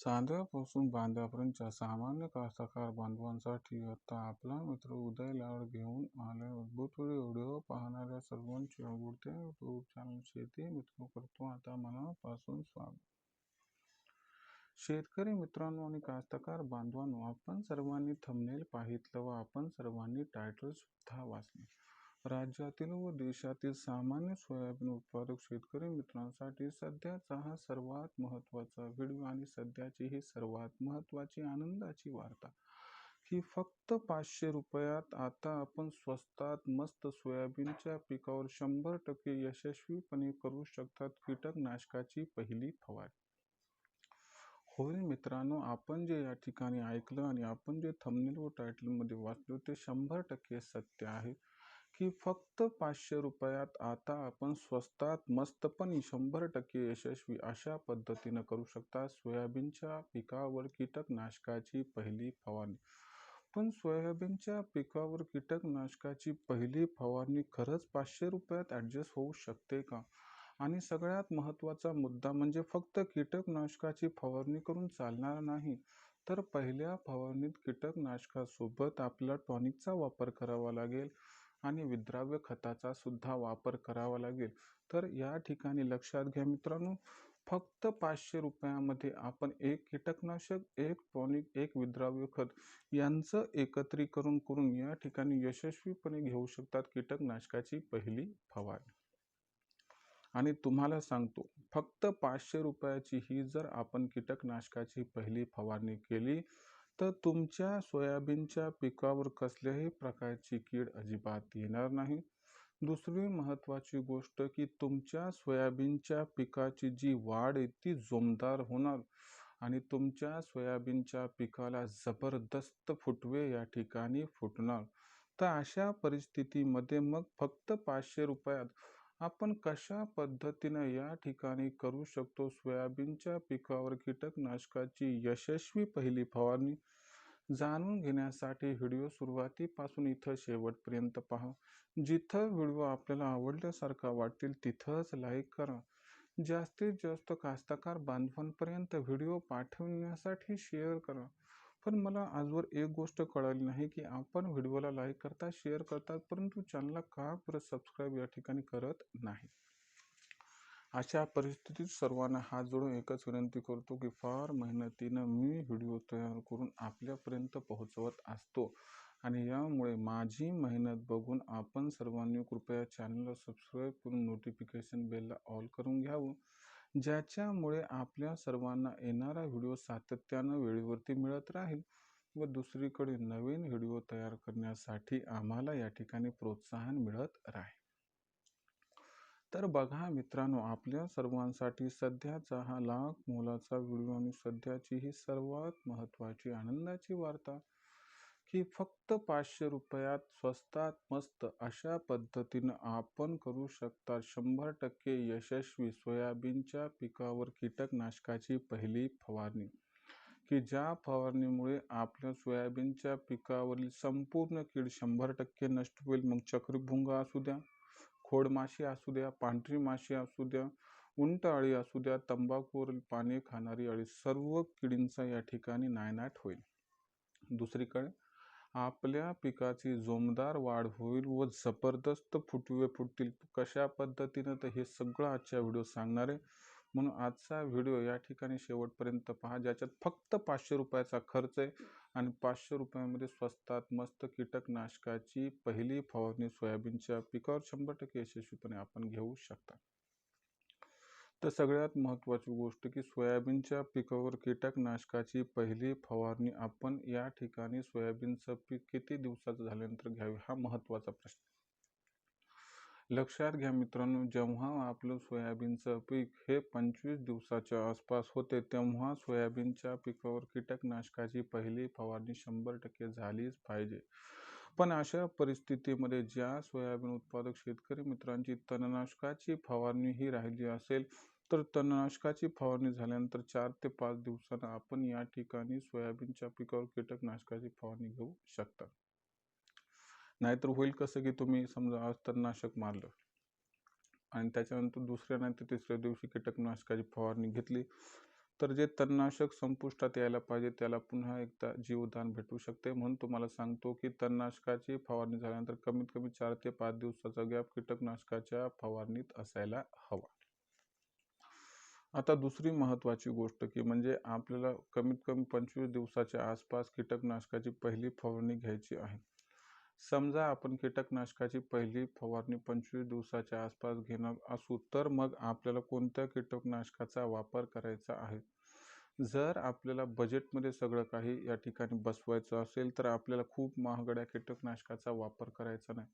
चांद्यापासून बांद्यापर्यंतच्या सामान्य कास्तकार बांधवांसाठी आता आपला मित्र उदय लाड घेऊन आलाय अद्भुत व्हिडिओ पाहणाऱ्या सर्वांचे आवडते यूट्यूब चॅनल शेती मित्र करतो. आता मनापासून स्वागत. शेतकरी मित्रांनो आणि कास्तकार बांधवांनो आपण सर्वांनी थंबनेल पाहितलं व आपण सर्वांनी टायटल सुद्धा वाचले. राज्यातील व देशातील सामान्य सोयाबीन उत्पादक शेतकरी मित्रांसाठी सध्याचा हा सर्वात महत्त्वाचा व्हिडिओ आणि सध्याची ही सर्वात महत्त्वाची आनंदाची वार्ता. की फक्त पाचशे रुपयात आता आपण स्वस्तात मस्त सोयाबीनच्या पिकावर शंभर टक्के यशस्वीपणे करू शकतात कीटकनाशकाची पहिली फवारणी. होय मित्रांनो आपण जे या ठिकाणी ऐकलं आणि आपण जे थंबनेल व टायटलमध्ये वाचलो ते शंभर टक्के सत्य आहे. की फक्त पाचशे रुपयात आता आपण स्वस्तात मस्तपणे शंभर टक्के यशस्वी अशा पद्धतीनं करू शकता. सोयाबीनच्या पिकावर कीटकनाशकाची पहिली फवारणी. पण सोयाबीनच्या पिकावर कीटकनाशकाची पहिली फवारणी खरंच पाचशे रुपयात ॲडजस्ट होऊ शकते का? आणि सगळ्यात महत्त्वाचा मुद्दा म्हणजे फक्त कीटकनाशकाची फवारणी करून चालणार नाही तर पहिल्या फवारणीत कीटकनाशकासोबत आपल्याला टॉनिकचा वापर करावा लागेल. आणि विद्राव्य खताचा सुद्धा वापर करावा लागेल. तर या ठिकाणी लक्षात घ्या मित्रांनो फक्त पाचशे रुपयामध्ये आपण एक कीटकनाशक एक टॉनिक एक विद्राव्य खत यांचं एकत्रीकरण करून या ठिकाणी यशस्वीपणे घेऊ शकतात कीटकनाशकाची पहिली फवारणी आणि तुम्हाला सांगतो फक्त पाचशे रुपयाची ही जर आपण कीटकनाशकाची पहिली फवारणी केली तर तुमच्या सोयाबीनच्या पिकावर कसल्याही प्रकारची कीड अजिबात येणार नाही. दुसरी महत्त्वाची गोष्ट की तुमच्या सोयाबीनच्या पिकाची जी वाढ आहे ती जोमदार होणार आणि तुमच्या सोयाबीनच्या पिकाला जबरदस्त फुटवे या ठिकाणी फुटणार. तर अशा परिस्थितीमध्ये मग फक्त पाचशे रुपयात आपण कशा पद्धतीनं या ठिकाणी करू शकतो? सोयाबीनच्या पिकावर कीटकनाशकाची यशस्वी पहिली फवारणी जाणून घेण्यासाठी व्हिडिओ सुरुवातीपासून इथं शेवटपर्यंत पहा. जिथं व्हिडिओ आपल्याला आवडल्यासारखा वाटतील तिथंच लाईक करा. जास्तीत जास्त कास्तकार बांधवांपर्यंत व्हिडिओ पाठवण्यासाठी शेअर करा. पण मला आजवर एक गोष्ट कळाली नाही की आपण व्हिडिओला लाईक करता शेअर करतात परंतु चॅनलला का परत सबस्क्राईब या ठिकाणी करत नाही? अशा परिस्थितीत सर्वांना हात जोडून एकच विनंती करतो की फार मेहनतीनं मी व्हिडिओ तयार करून आपल्यापर्यंत पोहोचवत असतो. आणि यामुळे माझी मेहनत बघून आपण सर्वांनी कृपया चॅनलला सबस्क्राईब करून नोटिफिकेशन बेलला ऑल करून घ्यावं. ज्याच्यामुळे आपल्या सर्वांना येणारा व्हिडिओ सातत्यानं वेळेवरती मिळत राहील व दुसरीकडे नवीन व्हिडिओ तयार करण्यासाठी आम्हाला या ठिकाणी प्रोत्साहन मिळत राहील. तर बघा मित्रांनो आपल्या सर्वांसाठी सध्याचा हा लाख मोलाचा व्हिडिओ आणि सध्याची ही सर्वात महत्त्वाची आनंदाची वार्ता की फक्त पाचशे रुपयात स्वस्तात मस्त अशा पद्धतीनं आपण करू शकता शंभर टक्के यशस्वी सोयाबीनच्या पिकावर कीटकनाशकाची पहिली फवारणी. की ज्या फवारणीमुळे आपल्या सोयाबीनच्या पिकावरील संपूर्ण कीड शंभर टक्के नष्ट होईल. मग चक्रभुंगा असू द्या खोडमाशी असू द्या पांढरी माशी असू द्या उंट अळी असू द्या तंबाखूवरील पाने खाणारी अळी सर्व किडींचा या ठिकाणी नायनाट होईल. दुसरीकडे आपल्या पिकाची जोमदार वाढ होईल व जबरदस्त फुटवे फुटतील. कशा पद्धतीनं तर हे सगळं आजच्या व्हिडिओ सांगणार आहे. म्हणून आजचा व्हिडिओ या ठिकाणी शेवटपर्यंत पहा ज्याच्यात फक्त पाचशे रुपयाचा खर्च आहे आणि पाचशे रुपयामध्ये स्वस्तात मस्त कीटकनाशकाची पहिली फवारणी सोयाबीनच्या पिकावर शंभर टक्के यशस्वीपणे आपण घेऊ शकता. तर सगळ्यात महत्त्वाची गोष्ट की सोयाबीनच्या पिकावर कीटकनाशकाची पहिली फवारणी आपण या ठिकाणी सोयाबीनचं पीक किती दिवसाचं झाल्यानंतर घ्यावे हा महत्त्वाचा प्रश्न. लक्षात घ्या मित्रांनो जेव्हा आपलं सोयाबीनचं पीक हे पंचवीस दिवसाच्या आसपास होते तेव्हा सोयाबीनच्या पिकावर कीटकनाशकाची पहिली फवारणी शंभर टक्के झालीच पाहिजे. पण अशा परिस्थितीमध्ये ज्या सोयाबीन उत्पादक शेतकरी मित्रांची तणनाशकाची फवारणी ही राहिली असेल तर तणनाशकाची फवारणी झाल्यानंतर चार ते पाच दिवसांना आपण या ठिकाणी सोयाबीनच्या पिकावर कीटकनाशकाची फवारणी घेऊ शकता. नाहीतर होईल कसं की तुम्ही समजा आज तणनाशक मारलं. आणि त्याच्यानंतर दुसऱ्या नाही तर तिसऱ्या दिवशी कीटकनाशकाची फवारणी घेतली. तर जे तणनाशक संपुष्टात यायला पाहिजे त्याला पुन्हा एकदा जीवदान भेटू शकते. म्हणून तुम्हाला सांगतो की तणनाशकाची फवारणी झाल्यानंतर कमीत कमी चार ते पाच दिवसाचा गॅप कीटकनाशकाच्या फवारणीत असायला हवा. आता दुसरी महत्त्वाची गोष्ट की म्हणजे आपल्याला कमीत कमी पंचवीस दिवसाच्या आसपास कीटकनाशकाची पहिली फवारणी घ्यायची आहे. समजा आपण कीटकनाशकाची पहिली फवारणी पंचवीस दिवसाच्या आसपास घेणार असू तर मग आपल्याला कोणत्या कीटकनाशकाचा वापर करायचा आहे? जर आपल्याला बजेटमध्ये सगळं काही या ठिकाणी बसवायचं असेल तर आपल्याला खूप महागड्या कीटकनाशकाचा वापर करायचा नाही.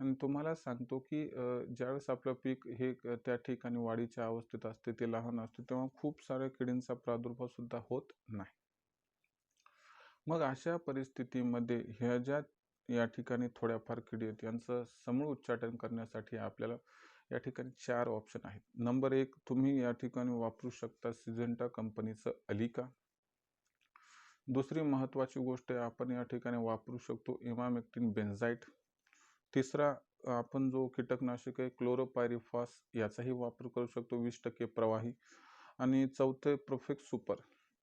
आणि तुम्हाला सांगतो की ज्यावेळेस आपलं पीक हे त्या ठिकाणी वाढीच्या अवस्थेत असते ते लहान असते तेव्हा खूप साऱ्या किडींचा प्रादुर्भाव सुद्धा होत नाही. मग अशा परिस्थितीमध्ये ह्या ज्या या ठिकाणी थोड्याफार किडी आहेत. यांचं समूळ उच्चाटन करण्यासाठी आपल्याला या ठिकाणी चार ऑप्शन आहेत. नंबर एक तुम्ही या ठिकाणी वापरू शकता सिजेंटा कंपनीचं अलिका दुसरी महत्त्वाची गोष्ट आपण या ठिकाणी वापरू शकतो इमामेक्टिन बेन्झाईट तिसरा आपण जो कीटकनाशक आहे क्लोरोपायरिफॉस याचाही वापर करू शकतो वीस टक्के प्रवाही. आणि चौथे प्रोफेक्ट सुपर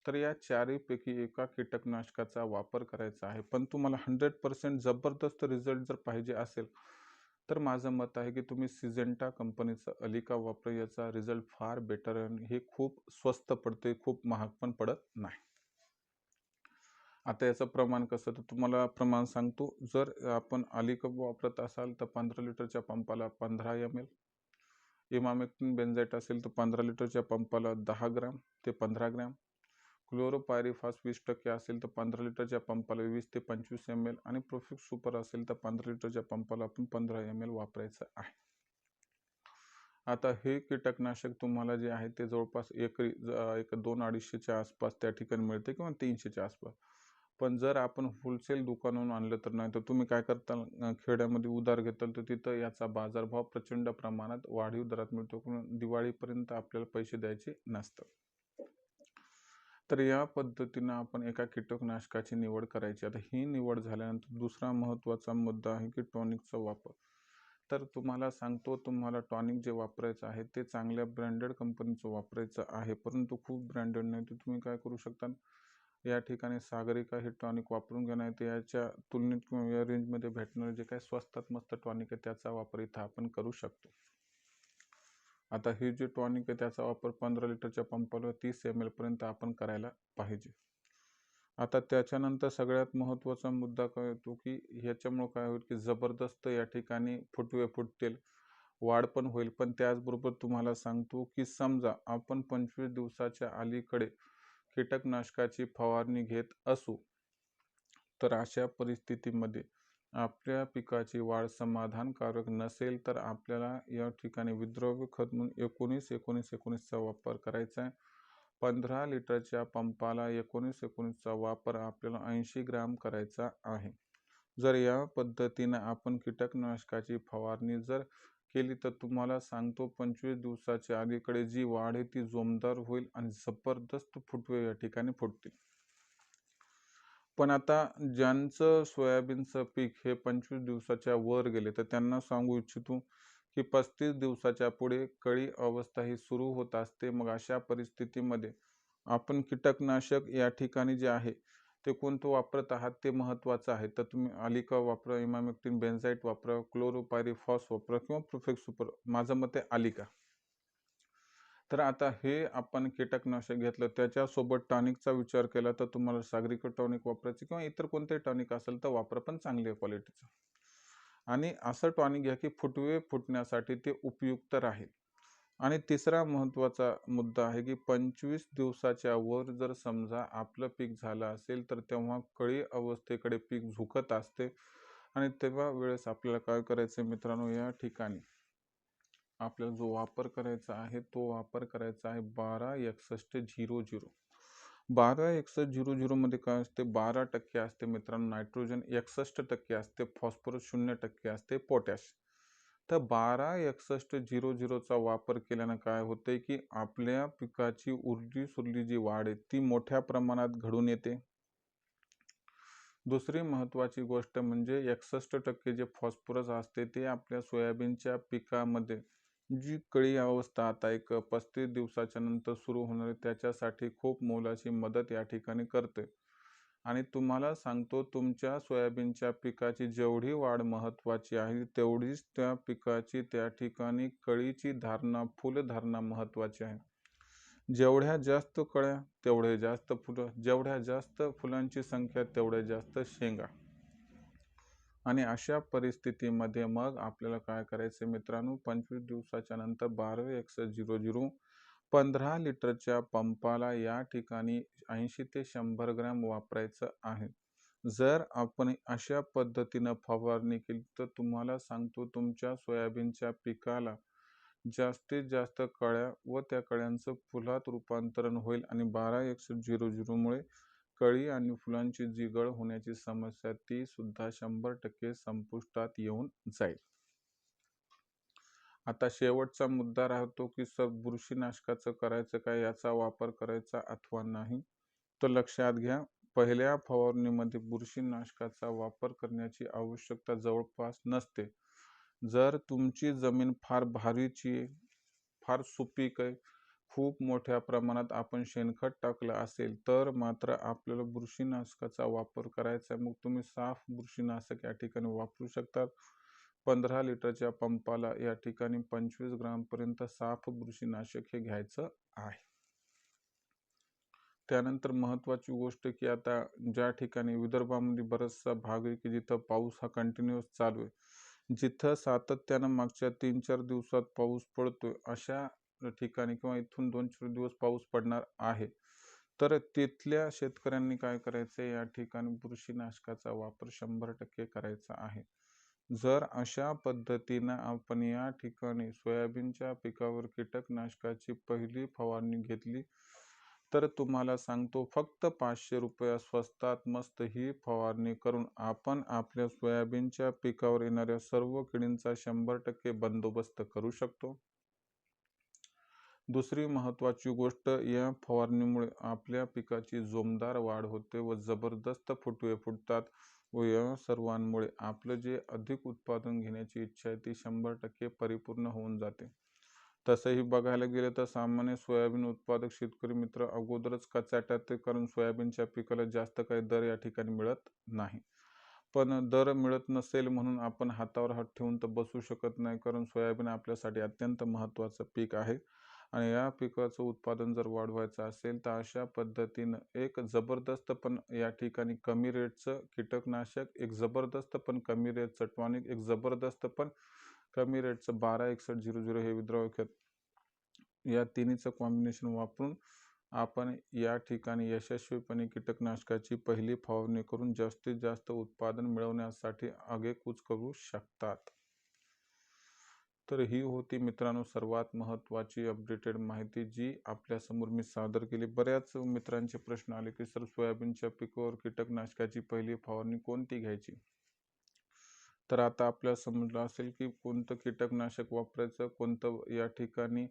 तर या चारहीपैकी एका कीटकनाशकाचा वापर करायचा आहे. पण तुम्हाला हंड्रेड पर्सेंट जबरदस्त रिझल्ट जर पाहिजे असेल तर माझं मत आहे की तुम्ही सिजेंटा कंपनीचं अलिका वापर. याचा रिझल्ट फार बेटर आहे हे खूप स्वस्त पडते खूप महाग पण पडत नाही. आता याचं प्रमाण कसं? तर तुम्हाला प्रमाण सांगतो. जर आपण अलिका वापरत असाल तर पंधरा लिटरच्या पंपाला पंधरा एम एल इमामेक्टिन बेन्झाईट असेल तर पंधरा लिटरच्या पंपाला दहा ग्रॅम ते पंधरा ग्रॅम क्लोरोपायरीफॉस वीस टक्के असेल तर पंधरा लिटरच्या पंपाला वीस ते पंचवीस एम एल आणि प्रोफिक्स सुपर असेल तर पंधरा लिटरच्या पंपाला आपण पंधरा एम एल वापरायचं आहे. आता हे कीटकनाशक तुम्हाला जे आहे ते जवळपास एकरी एक दोन अडीचशेच्या आसपास त्या ठिकाणी मिळते किंवा तीनशेच्या आसपास. पण जर आपण होलसेल दुकानावरून आणलं तर नाही तर तुम्ही काय करता खेड्यामध्ये उधार घेताल तर तिथं याचा बाजारभाव प्रचंड प्रमाणात वाढीव दरात मिळतो. दिवाळीपर्यंत आपल्याला पैसे द्यायचे नसतात. तर या पद्धतीनं आपण एका कीटकनाशकाची निवड करायची. आता ही निवड झाल्यानंतर दुसरा महत्त्वाचा मुद्दा आहे की टॉनिकचा वापर. तर तुम्हाला सांगतो तुम्हाला टॉनिक जे वापरायचं आहे ते चांगल्या ब्रँडेड कंपनीचं वापरायचं आहे. परंतु खूप ब्रँडेड नाही तर तुम्ही काय करू शकता? या ठिकाणी सागरिका हे टॉनिक वापरून घेणं तर याच्या तुलनेत किंवा या रेंजमध्ये भेटणारे जे काही स्वस्तात मस्त टॉनिक आहे त्याचा वापर इथं आपण करू शकतो. आता ही जी टॉनिक आहे त्याचा वापर पंधरा लिटरच्या पंपाला तीस एम एलपर्यंत आपण करायला पाहिजे. आता त्याच्यानंतर सगळ्यात महत्त्वाचा मुद्दा काय येतो की ह्याच्यामुळं काय होईल की जबरदस्त या ठिकाणी फुटवे फुटतील वाढ पण होईल. पण त्याचबरोबर तुम्हाला सांगतो की समजा आपण पंचवीस दिवसाच्या अलीकडे कीटकनाशकाची फवारणी घेत असू तर अशा परिस्थितीमध्ये आपल्या पिकाची वाढ समाधानकारक नसेल तर आपल्याला या ठिकाणी विद्रव्य खत म्हणून एकोणीस एकोणीस एकोणीसचा वापर करायचा आहे. पंधरा लिटरच्या पंपाला एकोणीस एकोणीसचा वापर आपल्याला ऐंशी ग्राम करायचा आहे. जर या पद्धतीनं आपण कीटकनाशकाची फवारणी जर केली तर तुम्हाला सांगतो पंचवीस दिवसाच्या अलीकडे जी वाढ आहे ती जोमदार होईल आणि जबरदस्त फुटवे या ठिकाणी फुटतील. पण आता ज्यांचं सोयाबीनचं पीक हे पंचवीस दिवसाच्या वर गेले तर त्यांना सांगू इच्छितो की पस्तीस दिवसाच्या पुढे कळी अवस्था ही सुरू होत असते. मग अशा परिस्थितीमध्ये आपण कीटकनाशक या ठिकाणी जे आहे ते कोणतं वापरत आहात ते महत्त्वाचं आहे. तर तुम्ही अलिका वापरा इमामेक्टिन बेन्झाईट वापरा क्लोरोपायरिफॉस वापरा किंवा प्रोफेक्स सुपर माझं मत आहे अलिका. तर आता हे आपण कीटकनाशक घेतलं त्याच्यासोबत टॉनिकचा विचार केला तर तुम्हाला सागरिक टॉनिक वापरायचं किंवा इतर कोणते टॉनिक असेल तर वापरा पण चांगल्या क्वालिटीचं. आणि असं टॉनिक घ्या की फुटवे फुटण्यासाठी ते उपयुक्त राहील. आणि तिसरा महत्त्वाचा मुद्दा आहे की पंचवीस दिवसाच्या वर जर समजा आपलं पीक झालं असेल तर तेव्हा कळी अवस्थेकडे पीक झुकत असते. आणि तेव्हा वेळेस आपल्याला काय करायचं मित्रांनो? या ठिकाणी आपल्याला जो वापर करायचा आहे तो वापर करायचा आहे बारा एकसष्ट झिरो झिरो. बारा एकसष्ट झिरो झिरोमध्ये काय असते? बारा टक्के असते मित्रांनो. नायट्रोजन एकसष्ट टक्के असते फॉस्फरस शून्य टक्के असते पोटॅश. तर बारा एकसष्ट झिरो झिरोचा वापर केल्यानं काय होते की आपल्या पिकाची उरली सुरली जी वाढ आहे ती मोठ्या प्रमाणात घडून येते. दुसरी महत्त्वाची गोष्ट म्हणजे एकसष्ट टक्के जे फॉस्फरस असते ते आपल्या सोयाबीनच्या पिकामध्ये जी कळी अवस्था आता एक पस्तीस दिवसाच्या नंतर सुरू होणार त्याच्यासाठी खूप मोलाची मदत या ठिकाणी करते आणि तुम्हाला सांगतो तुमच्या सोयाबीनच्या पिकाची जेवढी वाढ महत्त्वाची आहे तेवढीच त्या पिकाची त्या ठिकाणी कळीची धारणा फुलधारणा महत्त्वाची आहे. जेवढ्या जास्त कळ्या तेवढे जास्त फुलं जेवढ्या जास्त फुलांची संख्या तेवढ्या जास्त शेंगा. आणि अशा परिस्थितीमध्ये मग आपल्याला काय करायचं मित्रांनो? पंचवीस दिवसाच्या नंतर बारावे एकसष्ट झिरो झिरो पंधरा लिटरच्या पंपाला या ठिकाणी ऐंशी ते शंभर ग्रॅम वापरायचं आहे. जर आपण अशा पद्धतीनं फवारणी केली तर तुम्हाला सांगतो तुमच्या सोयाबीनच्या पिकाला जास्तीत जास्त कळ्या व त्या कळ्यांचं फुलात रूपांतरण होईल आणि बारा एकशे झिरो झिरोमुळे कळी आणि फुलांची जी गळ होण्याची समस्या ती सुद्धा शंभर टक्के संपुष्टात येऊन जाईल. आता शेवटचा मुद्दा राहतो की सर बुरशीनाशकाचं करायचं काय याचा वापर करायचा अथवा नाही? तर लक्षात घ्या पहिल्या फवारणीमध्ये बुरशीनाशकाचा वापर करण्याची आवश्यकता जवळपास नसते. जर तुमची जमीन फार भारीची फार सुपीक आहे खूप मोठ्या प्रमाणात आपण शेणखत टाकलं असेल तर मात्र आपल्याला बुरशीनाशकाचा वापर करायचा आहे. मग तुम्ही साफ बुरशीनाशक या ठिकाणी वापरू शकतात पंधरा लिटरच्या पंपाला या ठिकाणी पंचवीस ग्रामपर्यंत साफ बुरशीनाशक हे घ्यायचं आहे. त्यानंतर महत्त्वाची गोष्ट की आता ज्या ठिकाणी विदर्भामध्ये बराचसा भाग आहे की जिथं पाऊस हा कंटिन्युअस चालू आहे. जिथं सातत्यानं मागच्या तीन चार दिवसात पाऊस पडतोय अशा ठिकाणी किंवा इथून दोन चार दिवस पाऊस पडणार आहे. तर तिथल्या शेतकऱ्यांनी काय करायचं? या ठिकाणी बुरशीनाशकाचा वापर शंभर टक्के करायचा आहे. जर अशा पद्धतीनं आपण या ठिकाणी सोयाबीनच्या पिकावर कीटकनाशकाची पहिली फवारणी घेतली तर तुम्हाला सांगतो फक्त पाचशे रुपया स्वस्तात मस्त ही फवारणी करून आपण आपल्या सोयाबीनच्या पिकावर येणाऱ्या सर्व किडींचा शंभर टक्के बंदोबस्त करू शकतो. दुसरी महत्त्वाची गोष्ट या फवारणीमुळे आपल्या पिकाची जोमदार वाढ होते व जबरदस्त फुटवे फुटतात व या सर्वांमुळे आपलं जे अधिक उत्पादन घेण्याची इच्छा आहे ती शंभर टक्के परिपूर्ण होऊन जाते. तसंही बघायला गेलं तर सामान्य सोयाबीन उत्पादक शेतकरी मित्र अगोदरच कचाट्यात कारण सोयाबीनच्या पिकाला जास्त काही दर या ठिकाणी मिळत नाही. पण दर मिळत नसेल म्हणून आपण हातावर हात ठेवून तर बसू शकत नाही कारण सोयाबीन आपल्यासाठी अत्यंत महत्त्वाचं पीक आहे. आणि या पिकाचं उत्पादन जर वाढवायचं असेल तर अशा पद्धतीनं एक जबरदस्त पण या ठिकाणी कमी रेटचं कीटकनाशक एक जबरदस्त पण कमी रेटचं टॉनिक एक जबरदस्त पण कमी रेटचं बारा एकसष्ट झिरो झिरो हे विद्राव्य खत या तिन्हीचं कॉम्बिनेशन वापरून आपण या ठिकाणी यशस्वीपणे कीटकनाशकाची पहिली फवारणी करून जास्तीत जास्त उत्पादन मिळवण्यासाठी आगेकूच करू शकतात. तर ही होती मित्रांनो सर्वात महत्त्वाची अपडेटेड माहिती जी आपल्यासमोर मी सादर केली. बऱ्याच मित्रांचे प्रश्न आले की सर सोयाबीनच्या पिकावर कीटकनाशकाची पहिली फवारणी कोणती घ्यायची? तर आता आपल्याला समजलं असेल की कोणतं कीटकनाशक वापरायचं कोणतं या ठिकाणी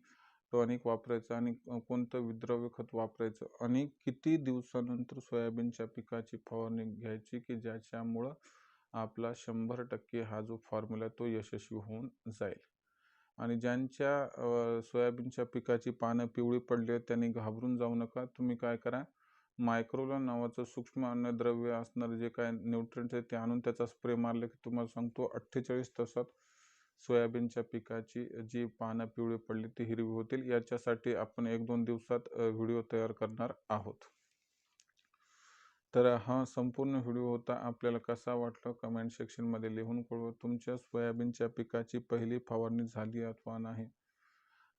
टॉनिक वापरायचं आणि कोणतं विद्रव्य खत वापरायचं आणि किती दिवसानंतर सोयाबीनच्या पिकाची फवारणी घ्यायची की ज्याच्यामुळं आपला शंभर टक्के हा जो फॉर्म्युला तो यशस्वी होऊन जाईल. आणि ज्यांच्या सोयाबीनच्या पिकाची पानं पिवळी पडली आहेत त्यांनी घाबरून जाऊ नका. तुम्ही काय करा मायक्रोला नावाचं सूक्ष्म अन्नद्रव्य असणारे जे काय न्यूट्रिएंट्स आहेत ते आणून त्याचा स्प्रे मारले की तुम्हाला सांगतो अठ्ठेचाळीस तासात सोयाबीनच्या पिकाची जी पानं पिवळी पडली ती हिरवी होतील. याच्यासाठी आपण एक दोन दिवसात व्हिडिओ तयार करणार आहोत. तर हा संपूर्ण व्हिडिओ होता. आपल्याला कसा वाटला कमेंट सेक्शनमध्ये लिहून कळवा. तुमच्या सोयाबीनच्या पिकाची पहिली फवारणी झाली अथवा नाही?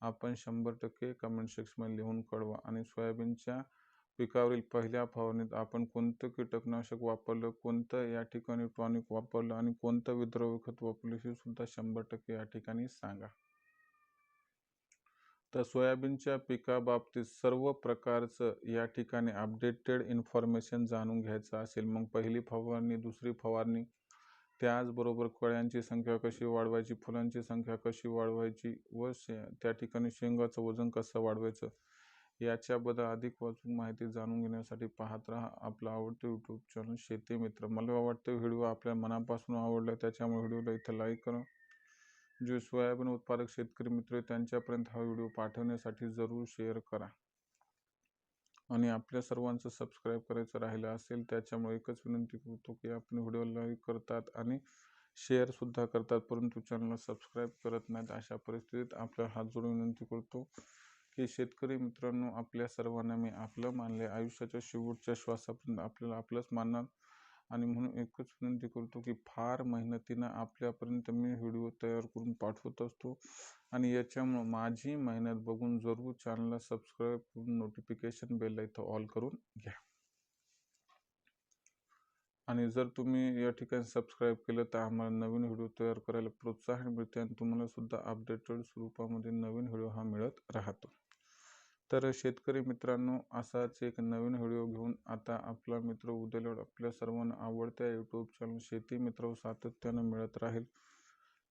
आपण शंभर टक्के कमेंट सेक्शनमध्ये लिहून कळवा. आणि सोयाबीनच्या पिकावरील पहिल्या फवारणीत आपण कोणतं कीटकनाशक वापरलं कोणतं या ठिकाणी टॉनिक वापरलं आणि कोणतं विद्रव्य खत वापरलं हे सुद्धा शंभर टक्के या ठिकाणी सांगा. तर सोयाबीनच्या पिकाबाबतीत सर्व प्रकारचं या ठिकाणी अपडेटेड इन्फॉर्मेशन जाणून घ्यायचं असेल मग पहिली फवारणी दुसरी फवारणी त्याचबरोबर कळ्यांची संख्या कशी वाढवायची फुलांची संख्या कशी वाढवायची व शे त्या ठिकाणी शेंगाचं वजन कसं वाढवायचं याच्याबद्दल अधिक वाचून माहिती जाणून घेण्यासाठी पाहत राहा आपला आवडतं यूट्यूब चॅनल शेती मित्र. मला वाटतं व्हिडिओ आपल्या मनापासून आवडला त्याच्यामुळे व्हिडिओला इथं लाईक करा. जे सोयाबीन उत्पादक शेतकरी मित्र आहेत, त्यांच्यापर्यंत हा व्हिडिओ पाठवण्यासाठी जरूर शेअर करा. आणि आपल्या सर्वांचं सबस्क्राईब करायचं राहिलं असेल त्याच्यामुळे एकच विनंती करतो की आपण व्हिडिओ लाईक करतात आणि शेअरसुद्धा करतात परंतु चॅनलला सबस्क्राईब करत नाहीत अशा परिस्थितीत आपल्या हात जोडून विनंती करतो की शेतकरी मित्रांनो आपल्या सर्वांना मी आपलं मानले आयुष्याच्या शेवटच्या श्वासापर्यंत आपल्याला आपलंच मानणार. आणि म्हणून एकच विनंती करतो की फार मेहनतीनं आपल्यापर्यंत मी व्हिडिओ तयार करून पाठवत असतो. आणि याच्यामुळं माझी मेहनत बघून जरूर चॅनलला सबस्क्राईब करून नोटिफिकेशन बेलला इथं ऑल करून घ्या. आणि जर तुम्ही या ठिकाणी सबस्क्राईब केलं तर आम्हाला नवीन व्हिडिओ तयार करायला प्रोत्साहन मिळते आणि तुम्हाला सुद्धा अपडेटेड स्वरूपामध्ये नवीन व्हिडिओ हा मिळत राहतो. तर शेतकरी मित्रांनो असाच एक नवीन व्हिडिओ घेऊन आता आपला मित्र उद्याला आपल्या सर्वांना आवडत्या यूट्यूब चॅनल शेती मित्र सातत्यानं मिळत राहील.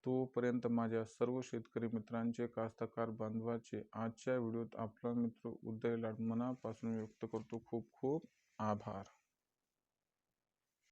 तोपर्यंत माझ्या सर्व शेतकरी मित्रांचे कास्तकार बांधवाचे आजच्या व्हिडिओत आपला मित्र उदय लाड मनापासून व्यक्त करतो. खूप खूप आभार.